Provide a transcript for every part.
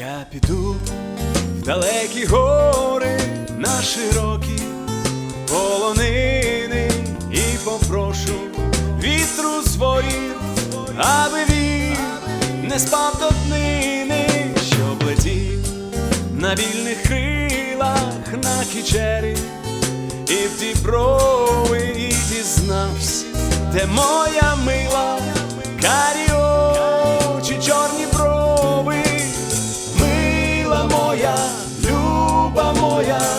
Я піду в далекі гори на широкі полонини і попрошу вітру з аби він не спав до днини, щоб летів на вільних крилах на кічері, і в ті брови і дізнався, де моя мила, карі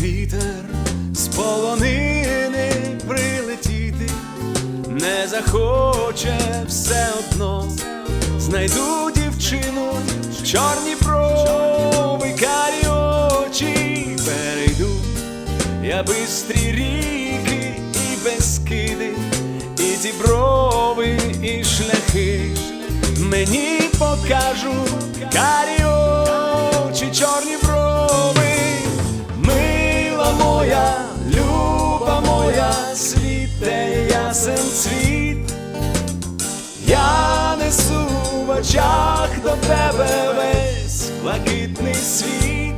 Вітер з полонини прилетіти, не захоче все одно, знайду дівчину, в чорні брови, карі очі, перейду я бистрі ріки і безкиди, і ті брови, і шляхи мені покажуть карі очах до тебе весь блакитний світ.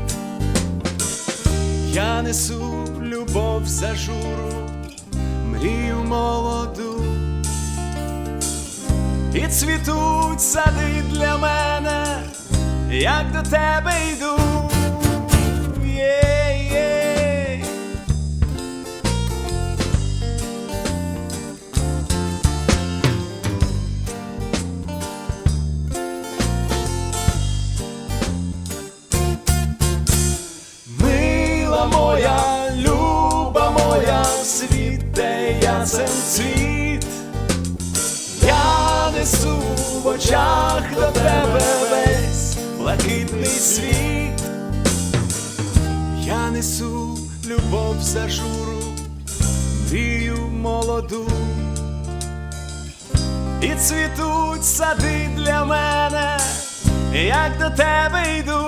Я несу любов за журу, мрію молоду, і цвітуть сади для мене, як до тебе йду. Світе цвіт. Я несу в очах до тебе весь блакитний світ. Я несу любов за журу, мрію молоду. І цвітуть сади для мене, як до тебе йду.